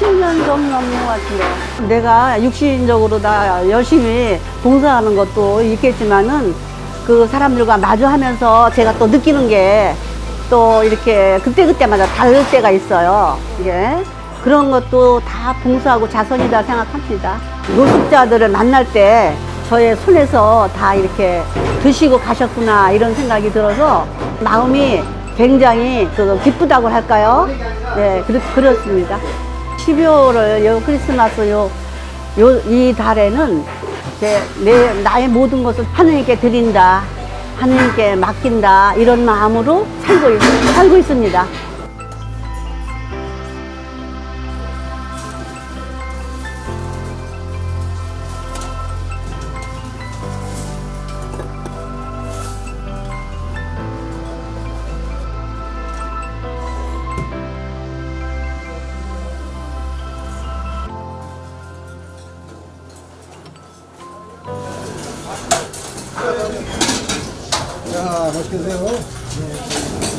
1년 좀 넘는 것 같아요. 내가 육신적으로 다 열심히 봉사하는 것도 있겠지만은 그 사람들과 마주하면서 제가 또 느끼는 게 또 이렇게 그때그때마다 다를 때가 있어요. 예. 그런 것도 다 봉사하고 자선이다 생각합니다. 노숙자들을 만날 때 저의 손에서 다 이렇게 드시고 가셨구나 이런 생각이 들어서 마음이 굉장히 그 기쁘다고 할까요? 네, 그렇, 그렇습니다. 12월을 요 크리스마스 요, 요, 이 달에는 제, 내, 나의 모든 것을 하느님께 드린다. 하느님께 맡긴다. 이런 마음으로 살고, 있, 살고 있습니다. 자, 맛있게 드세요.